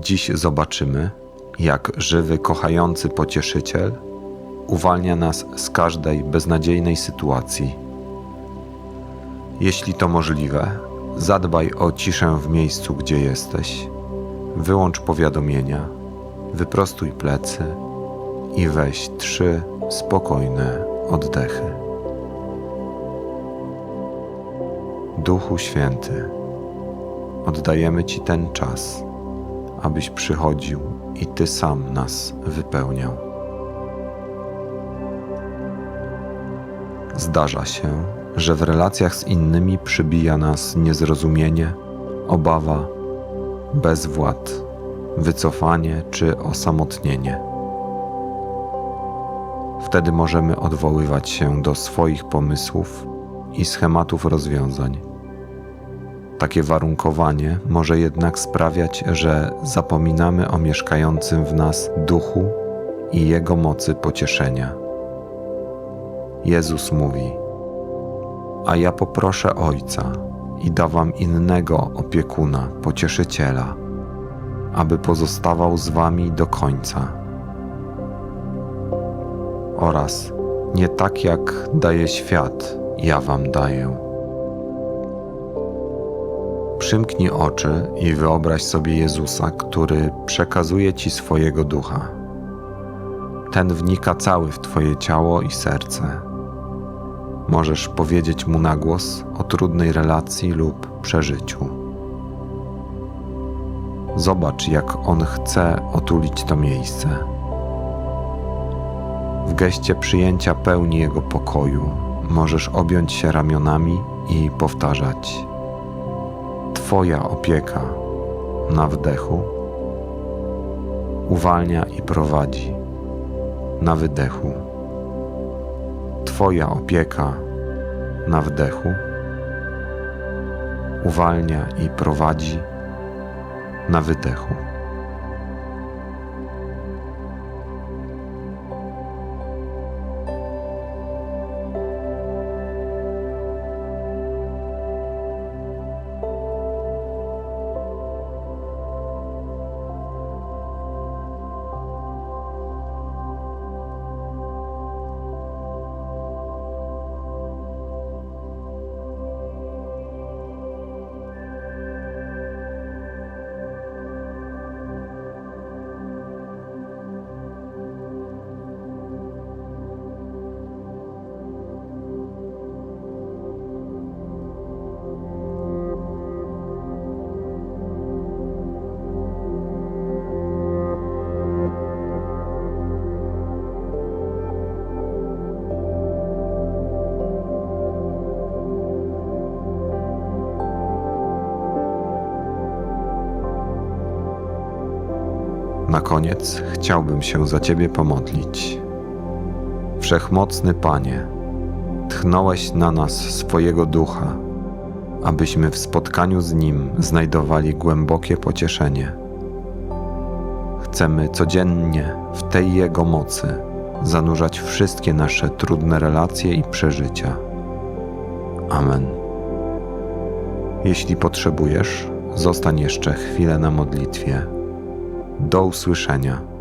Dziś zobaczymy, jak żywy, kochający pocieszyciel uwalnia nas z każdej beznadziejnej sytuacji. Jeśli to możliwe, zadbaj o ciszę w miejscu, gdzie jesteś. Wyłącz powiadomienia, wyprostuj plecy i weź trzy spokojne oddechy. Duchu Święty, oddajemy Ci ten czas, abyś przychodził i Ty sam nas wypełniał. Zdarza się, że w relacjach z innymi przybija nas niezrozumienie, obawa, bezwład, wycofanie czy osamotnienie. Wtedy możemy odwoływać się do swoich pomysłów i schematów rozwiązań. Takie warunkowanie może jednak sprawiać, że zapominamy o mieszkającym w nas duchu i jego mocy pocieszenia. Jezus mówi: A ja poproszę Ojca i da wam innego opiekuna, pocieszyciela, aby pozostawał z wami do końca. Oraz nie tak jak daje świat, ja wam daję. Przymknij oczy i wyobraź sobie Jezusa, który przekazuje ci swojego ducha. Ten wnika cały w Twoje ciało i serce. Możesz powiedzieć mu na głos o trudnej relacji lub przeżyciu. Zobacz, jak on chce otulić to miejsce. W geście przyjęcia pełni jego pokoju możesz objąć się ramionami i powtarzać: Twoja opieka na wdechu uwalnia i prowadzi, na wydechu. Twoja opieka na wdechu uwalnia i prowadzi, na wydechu. Na koniec chciałbym się za Ciebie pomodlić. Wszechmocny Panie, tchnąłeś na nas swojego ducha, abyśmy w spotkaniu z Nim znajdowali głębokie pocieszenie. Chcemy codziennie w tej Jego mocy zanurzać wszystkie nasze trudne relacje i przeżycia. Amen. Jeśli potrzebujesz, zostań jeszcze chwilę na modlitwie. Do usłyszenia.